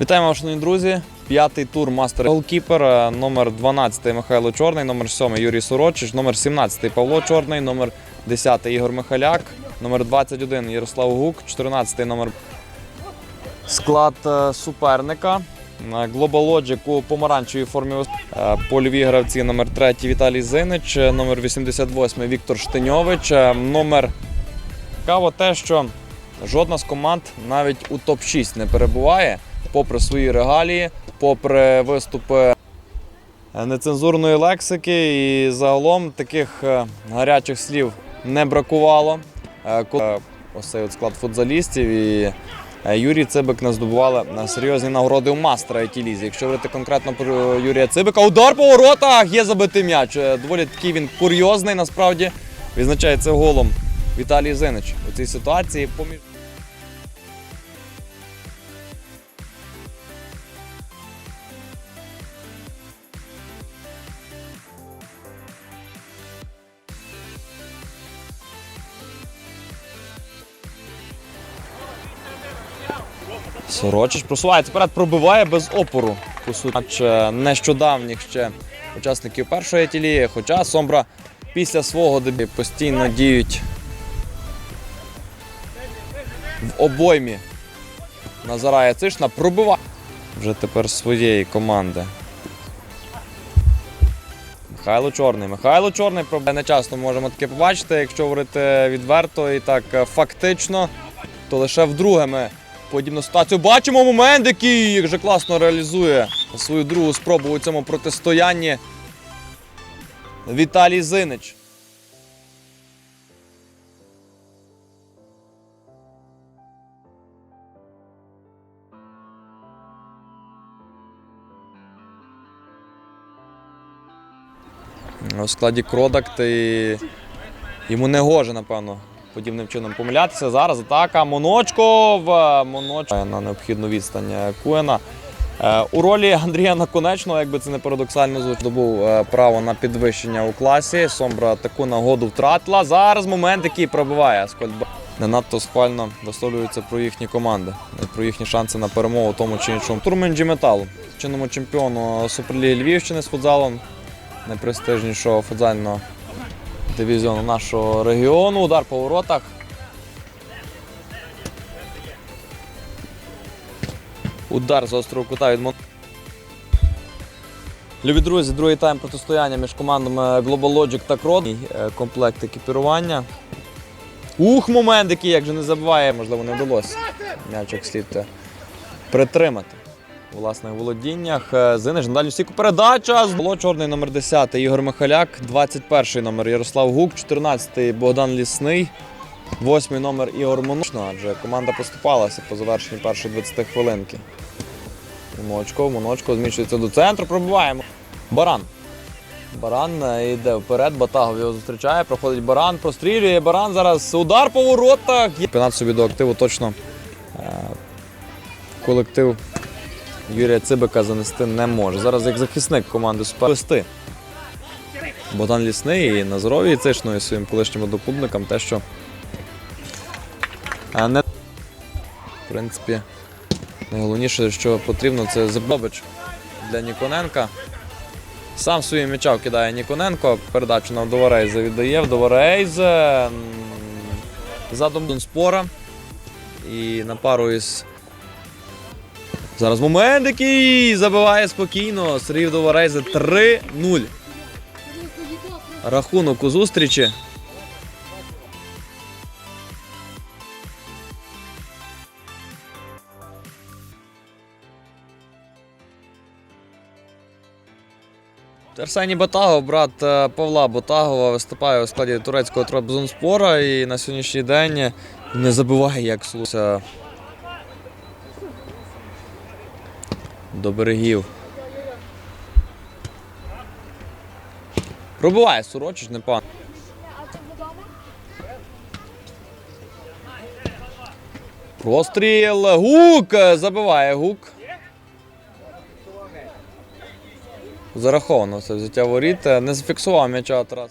Вітаємо, шановні друзі. П'ятий тур мастер голкіпер. е, Номер 12 Михайло Чорний, номер 7 Юрій Сорочич, номер 17 Павло Чорний, номер 10 Ігор Михаляк, номер 21 Ярослав Гук, 14 номер. Склад е, суперника. Е, Global Logic у помаранчевій формі е, польові гравці номер 3 Віталій Зинич, е, номер 88 Віктор Штиньович, е, номер Цікаво те, що жодна з команд навіть у топ-6 не перебуває, попри свої регалії, попри виступи нецензурної лексики. І загалом таких е, гарячих слів не бракувало. Е, е, Ось цей от склад футзалістів і Юрій Цибик не здобували серйозні нагороди у мастера лізі. Якщо говорити конкретно про Юрія Цибика, удар по воротах є забитий м'яч. Доволі такий він курйозний насправді. Відзначається голом Віталій Зинич у цій ситуації. Поміж... Сорочич просувається вперед, пробиває без опору. По суті, е, нещодавніх ще учасників першої тілії. Хоча Сомбра після свого дебюту постійно діють в обоймі Назарая Цишна пробиває вже тепер своєї команди. Михайло Чорний. Михайло Чорний пробиває. Не часто можемо таке побачити. Якщо говорити відверто і так е, фактично, то лише вдруге ми подібну ситуацію бачимо момент, який як же класно реалізує свою другу спробу у цьому протистоянні. Віталій Зинич. У складі Продакт і йому не гоже, напевно, подібним чином помилятися. Зараз атака Моночков. Моночков на необхідну відстань е, Куена. Е, У ролі Андрія Наконечного, якби це не парадоксально звучить, добув е, право на підвищення у класі. Сомбра таку нагоду втратила. Зараз момент, який пробиває Аскольд. Не надто схвально висловлюється про їхні команди, про їхні шанси на перемогу тому чи іншому. Турменджі Металу, чинному чемпіону Суперліги Львівщини з футзалом, найпрестижнішого футзального дивізіону нашого регіону. Удар по воротах. Удар з острого кута від Мон... Любі друзі, другий тайм протистояння між командами Global Logic та Крод. Е, Комплект екіпірування. Ух, момент, який як же не забуває, можливо, не вдалося. М'ячик слід е, притримати власних володіннях. Е, Зиниш на дальню передача. Було чорний номер 10 Ігор Михаляк, 21 номер Ярослав Гук, 14 Богдан Лісний, 8 номер Ігор Моночно, адже команда поступалася по завершенні першої 20 хвилинки. Моночков, Моночков зміщується до центру, пробиваємо. Баран. Баран е, йде вперед, Батагов його зустрічає, проходить баран, прострілює. Баран зараз удар по воротах. Чемпіонат собі до активу точно е, колектив Юрія Цибика занести не може. Зараз як захисник команди супервести. Богдан Лісний і на здоров'ї цишною своїм колишнім одноклубникам те, що е, не в принципі найголовніше, що потрібно, це Забобич для Ніконенка. Сам свої м'яча кидає Ніконенко, передачу на Вдоворейза віддає. Вдоворейзе м, задом Донспора. І на пару із. Зараз момент, який забиває спокійно. Сергій Вдоворейзе 3-0. Рахунок у зустрічі. Арсеній Батагов, брат е, Павла Батагова, виступає у складі турецького Трабзонспора і на сьогоднішній день не забуває, як слуся до берегів. Пробиває Сурочич, не пан. Простріл. Гук! Забиває гук. Зараховано це взяття воріт. Не зафіксував м'яча Тарас.